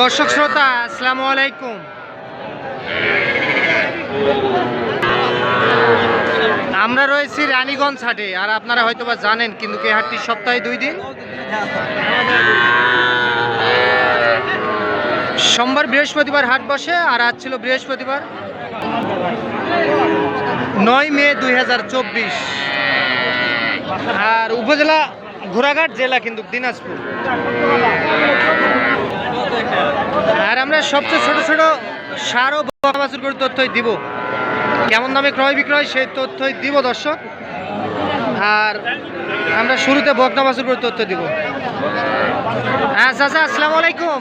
দর্শক শ্রোতা, আসসালামু আলাইকুম। আমরা রয়েছি রানীগঞ্জ হাটে, আর আপনারা হয়তো বা জানেন, কিন্তু এই হাটটি সপ্তাহে দুই দিন। সোমবার বৃহস্পতিবার হাট বসে, আর আজ ছিল বৃহস্পতিবার। নয় মে দুই হাজার চব্বিশ। আর উপজেলা ঘোড়াঘাট জেলা কিন্তু দিনাজপুর। আর আমরা সবচেয়ে ছোট ছোট সার ও বাছুর করে তথ্যই দিব। কেমন দামে ক্রয় বিক্রয় সেই তথ্যই দিব দর্শক। আর আমরা শুরুতে বকনা বাছুর করে তথ্য দিব। হ্যাঁ চাচা আসসালামু আলাইকুম।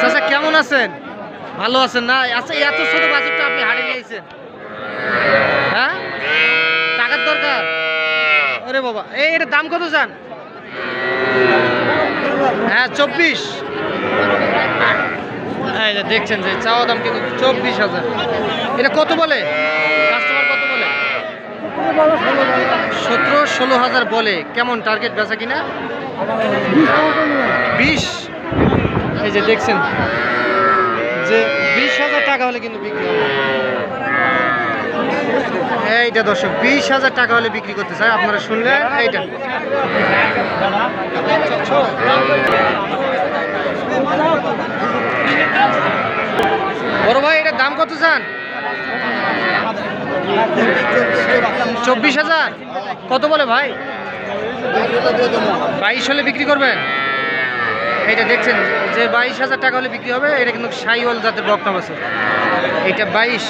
চাচা কেমন আছেন? ভালো আছেন না? আচ্ছা এত ছোট বাছুরটা আপনি হারিয়ে নিয়েছেন হ্যাঁ? টাকার দরকার? ওরে বাবা এই এটার দাম কত চান? হ্যাঁ চব্বিশ। হ্যাঁ দেখছেন যে চাওয়া দাম কিন্তু চব্বিশ হাজার। এটা কত বলে? কাস্টমার কত বলে? সতেরো ষোলো হাজার বলে। কেমন টার্গেট বেচা কিনা? বিশ। এই যে দেখছেন যে বিশ হাজার টাকা হলে কিন্তু বিক্রি হবে। এইটা দর্শক, বিশ হাজার টাকা হলে বিক্রি করতে চাই, আপনারা শুনলেন, এইটা। বড় ভাই, এটার দাম কত চান? চব্বিশ হাজার? কত বলে ভাই? বাইশ হলে বিক্রি করবেন? এটা দেখছেন, যে বাইশ হাজার টাকা হলে বিক্রি হবে, এটা কিন্তু সাইওয়াল জাতের বকনাম আছে। এটা বাইশ।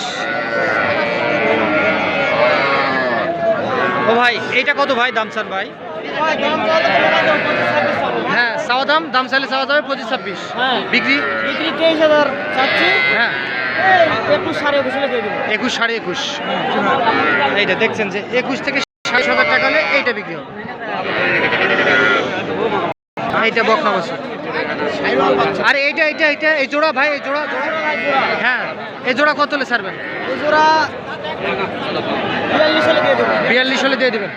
ও ভাই এইটা কত ভাই দাম চান ভাই? হ্যাঁ চাওয়া দাম দাম চাইলে চাওয়া যাবে পঁচিশ ছাব্বিশ। হ্যাঁ। বিক্রি? বিক্রি তেইশ হাজার চাচ্ছি। হ্যাঁ। একুশ সাড়ে একুশ একুশ সাড়ে একুশ। এইটা দেখছেন যে একুশ থেকে ষাট হাজার টাকা হলে এইটা বিক্রি হবে। এইটা বকনা বছর। আরে এইটা এইটা এইটা এই জোড়া ভাই এই জোড়া জোড়া। হ্যাঁ এই জোড়া কত হলে ছাড়বেন? খুচরা বিয়াল্লিশ হলে দিয়ে দেবো বিয়াল্লিশ হলে দিয়ে দেবেন।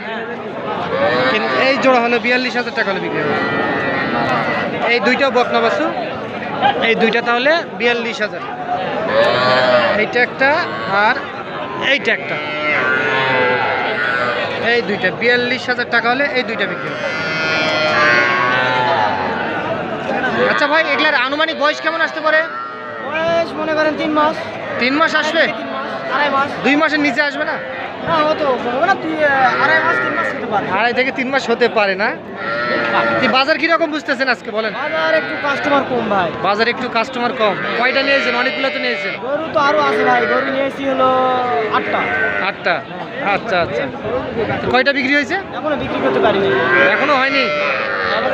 কিন্তু এই জোড়া হলো বিয়াল্লিশ হাজার টাকা হলে বিক্রি হবে। এই দুইটাও বকনা বাসু এই দুইটা তাহলে বিয়াল্লিশ হাজার। এইটা একটা আর এইটা একটা। এই দুইটা বিয়াল্লিশ হাজার টাকা হলে এই দুইটা বিক্রি হবে। আচ্ছা ভাই এগুলার আনুমানিক বয়স কেমন আসতে পারে? বয়স মনে করেন তিন মাস। তিন মাস আসবে? দুই মাসের নিচে আসবে না? আড়াই থেকে তিন মাস হতে পারে না? বাজার কীরকম বুঝতেছেন আজকে বলেন? বাজার একটু কাস্টমার কম ভাই। বাজারে একটু কাস্টমার কম। কয়টা নিয়েছেন? অনেকগুলো তো নিয়েছেন। গরু তো আরও আছে ভাই। গরু নিয়েছি হলো আটটা। আটটা? আচ্ছা আচ্ছা। কয়টা বিক্রি হয়েছে? এখনও বিক্রি করতে পারিনি। এখনও হয়নি?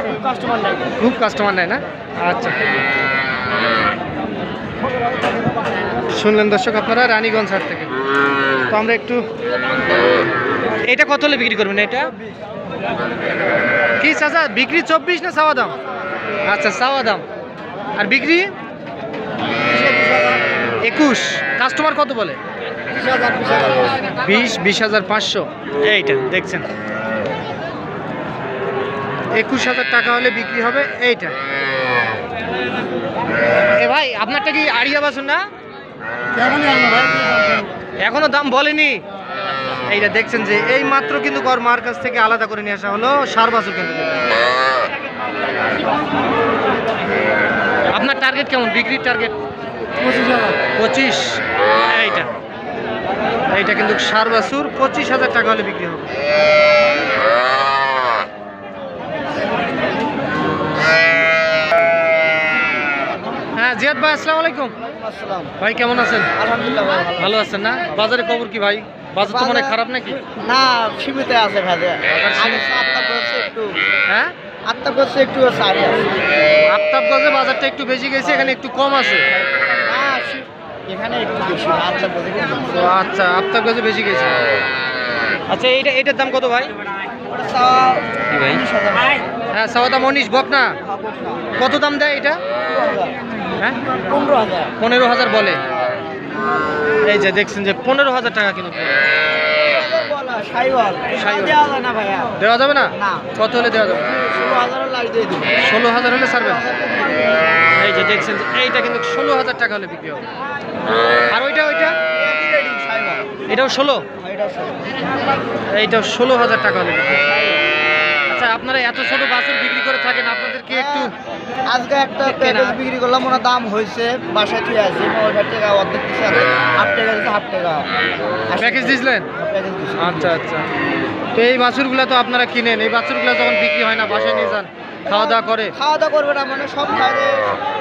খুব কাস্টমার নাই। খুব কাস্টমার নেয় না? আচ্ছা। শুনলেন দর্শক আপনারা, রানীগঞ্জ হাট থেকে। তো আমরা একটু এটা কত হলে বিক্রি করবেন এটা? কি চাচা, বিক্রি চব্বিশ না চাওয়া দাম? আচ্ছা চাওয়া দাম। আর বিক্রি? একুশ। কাস্টমার কত বলে? বিশ বিশ হাজার পাঁচশো। এইটা, দেখছেন। একুশ হাজার টাকা হলে বিক্রি হবে, এইটা। এ ভাই আপনারটা কি আড়িয়া বাসন না? এখনও দাম বলেনি? এইটা দেখছেন যে এই মাত্র কিন্তু মার কাছ থেকে আলাদা করে নিয়ে আসা হলো সার বাছুর কিন্তু। আপনার টার্গেট কেমন? বিক্রির টার্গেট পঁচিশ এইটা। এইটা কিন্তু সার বাছুর পঁচিশ হাজার টাকা হলে বিক্রি হবে। জিয়াদ ভাই আসসালামু আলাইকুম। আসসালাম। ভাই কেমন আছেন? আলহামদুলিল্লাহ ভাই ভালো। ভালো আছেন না? বাজারে খবর কি ভাই? বাজার তো মনে খারাপ নাকি? না সীমিত আছে একটু হ্যাঁ? করছে একটু সারি আছে। আফতাবগঞ্জে বাজারটা একটু বেশি গেছে এখানে একটু কম আছে। এখানে একটু বেশি আচ্ছা আফতাবগঞ্জে বেশি গেছে। আচ্ছা এইটা এটার দাম কত ভাই? চাওয়া কি ভাই? উনিশ। হ্যাঁ বক না কত দাম দেয় এটা। হ্যাঁ? পনেরো হাজার পনেরো হাজার বলে। এই যে দেখছেন যে পনেরো হাজার টাকা কিন্তু। দেওয়া যাবে। না। কত হলে দেওয়া যাবে? ষোলো হাজার হলে ছাড়বেন? এই যে দেখছেন এইটা কিন্তু ষোলো হাজার টাকা হলে বিক্রি হবে। আর ওইটা ওইটা? এটাও ষোলো। এইটাও ষোলো হাজার টাকা হলে বিক্রি হবে। আচ্ছা আপনারা এত ছোট বাছুর বিক্রি করে থাকেন আপনাদেরকে একটু আজকে একটা। প্যাকেজ বিক্রি করলাম ওনার দাম হয়েছে বাসায় তুই আসি ওইটার টাকা অর্ধেক দিচ্ছে আর হাফ টাকা হাফ টাকা। প্যাকেজ দিয়েছিলেন আচ্ছা আচ্ছা। তো এই বাছুরগুলো তো আপনারা কিনেন এই বাছুরগুলো যখন বিক্রি হয় না বাসায় নিয়ে যান খাওয়া দাওয়া করে? খাওয়া দাওয়া করবে না মানে সব খায়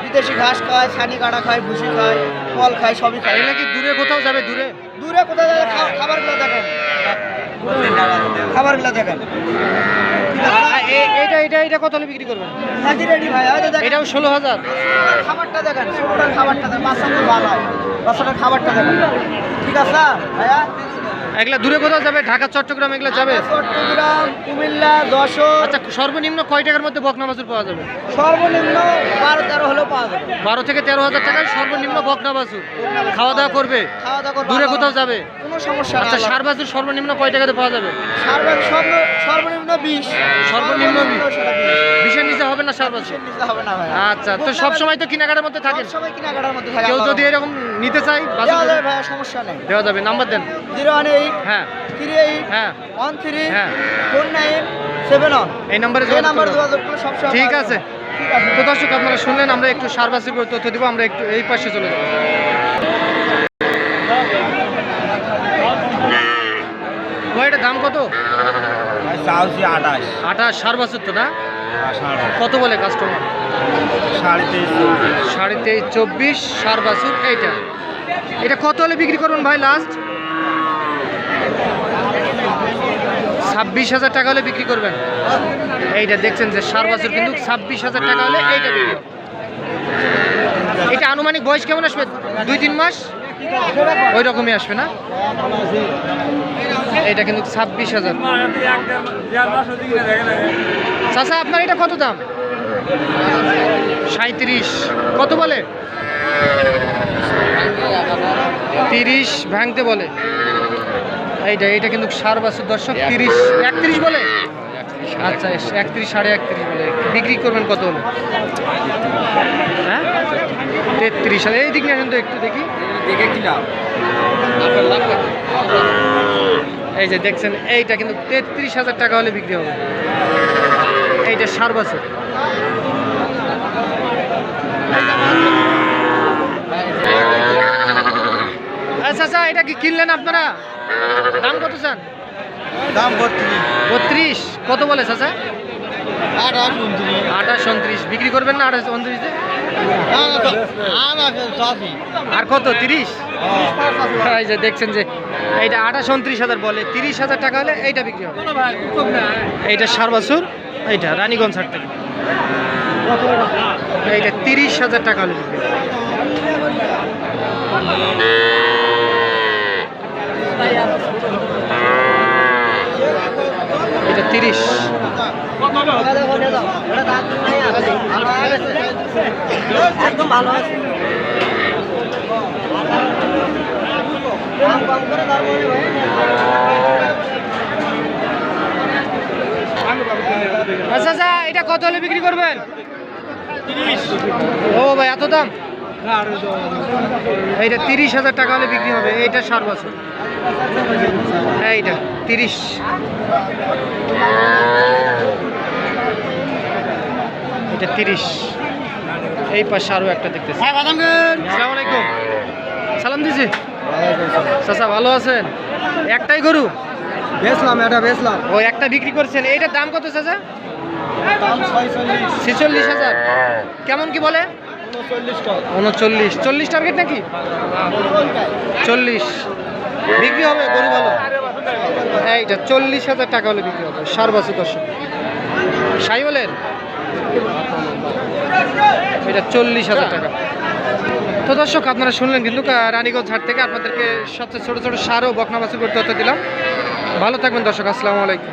বিদেশি ঘাস খায় ছানি কাটা খায় ভুসি খায় ফল খায় সবই খায়। নাকি দূরে কোথাও যাবে দূরে? দূরে কোথাও যাবে খাবারগুলো দেখেন। খাবারগুলো দেখেন। এটা এটা এটা কত হলে বিক্রি করবেন? এটাও ষোলো হাজার। খাবারটা দেখেন ষোলোটার খাবারটা দেখেন বাচ্চাটা ভালো হয় বাচ্চাটার খাবারটা দেখেন। ঠিক আছে ভাইয়া? এগুলা দূরে কোথাও যাবে? ঢাকা চট্টগ্রাম এগুলো যাবে? চট্টগ্রাম কুমিল্লা যশোর। আচ্ছা সর্বনিম্ন কয় টাকার মধ্যে বকনা বাছুর পাওয়া যাবে? সর্বনিম্ন বারো তেরো হলেও পাওয়া যাবে। বারো থেকে তেরো হাজার টাকায় সর্বনিম্ন বকনা বাছুর খাওয়া দাওয়া করবে? খাওয়া দাওয়া করবে দূরে কোথাও যাবে? কোনো সমস্যা আচ্ছা সার বাছুর সর্বনিম্ন কয় টাকাতে পাওয়া যাবে? সর্ব- সর্ব- সর্বনিম্ন বিশ। সর্বনিম্ন বিশের নিচে হবে না সার বাছুর? হবে না আচ্ছা তো সব সময় তো কেনাকাটার মধ্যে থাকেন? সবাই কেনাকাটার মধ্যে থাকে কেউ যদি এরকম নিতে চাই দেওয়া যাবে সমস্যা নেই। দেওয়া যাবে। নাম্বার দেন। জিরো ওয়ান এইট হ্যাঁ। থ্রি এইট হ্যাঁ। ওয়ান থ্রি হ্যাঁ। ফোর নাইন সেভেন ওয়ান এই নাম্বারে এই যোগাযোগ যোগাযোগ করে সব ঠিক আছে। যাবে। ঠিক আছে। তো দর্শক আপনারা শুনলেন আমরা একটু তথ্য দিব আমরা একটু এই পাশে চলে যাব। ভাই এটার দাম কত? আঠাশ। আঠাশ সার বাছুর তো না? কত বলে কাস্টমার তেইশ সাড়ে তেইশ চব্বিশ সার বাছুর এইটা। এটা কত হলে বিক্রি করবেন ভাই লাস্ট ছাব্বিশ হাজার টাকা হলে বিক্রি করবেন। এইটা দেখছেন যে সার বাছুর কিন্তু ছাব্বিশ হাজার টাকা হলে এইটা বিক্রি। এটা আনুমানিক বয়স কেমন আসবে? দুই, তিন মাস? ওই রকমই আসবে না? এটা কিন্তু ছাব্বিশ হাজার। চাচা, আপনার এটা কত দাম? সাঁত্রিশ কত বলে? তিরিশ ভাঙতে বলে। এইটা এইটা কিন্তু সার বাছুর দর্শক তিরিশ একত্রিশ বলে? আচ্ছা একত্রিশ সাড়ে একত্রিশ বলে। বিক্রি করবেন কত হলে? হ্যাঁ? তেত্রিশ এই দিক নিয়ে কিন্তু একটু দেখি। এই যে দেখছেন এইটা কিন্তু তেত্রিশ হাজার টাকা হলে বিক্রি হবে। এইটা সার বাছুর আচ্ছা আচ্ছা এটা কি কিনলেন আপনারা? দাম কত চান? দাম বত্রিশ। কত বলে চাচা? আঠাশ উনত্রিশ। বিক্রি করবেন না আঠাশ উনত্রিশে আর কত তিরিশ? এই যে দেখছেন যে এইটা আঠাশ উনত্রিশ হাজার বলে তিরিশ হাজার টাকা হলে এইটা বিক্রি হবে। এইটা সার বাছুর এইটা রানীগঞ্জ হাট থেকে। এইটা তিরিশ হাজার টাকা হলে বিক্রি। এটা তিরিশ। একদম ভালো আছে। আচ্ছা আচ্ছা এটা কত হলে বিক্রি করবেন? ও ভাই এত দাম? এইটা তিরিশ হাজার টাকা হলে বিক্রি হবে এইটা সার বছর। হ্যাঁ এইটা তিরিশ। এটা তিরিশ। এই পাশে আরও একটা দেখতেছি। আসসালামু আলাইকুম। সালাম দিছি। চাচা ভালো আছেন? একটাই গরু? বেচলাম এটা বেচলাম। ও একটা বিক্রি করছেন। এইটার দাম কত চাচা? ছেচল্লিশ হাজার। কেমন কি বলে? উনচল্লিশ চল্লিশ টার্গেট নাকি? চল্লিশ। বিক্রি হবে গরু ভালো এইটা চল্লিশ হাজার টাকা হলে বিক্রি হবে সার বাছু দর্শক। সাইওলের এটা চল্লিশ হাজার টাকা। তো দর্শক, আপনারা শুনলেন কিন্তু রানীগঞ্জ হাট থেকে আপনাদেরকে সবচেয়ে ছোটো ছোটো সারও ও বকনা বাছুর করতে হতে দিলাম। ভালো থাকবেন দর্শক, আসসালামু আলাইকুম।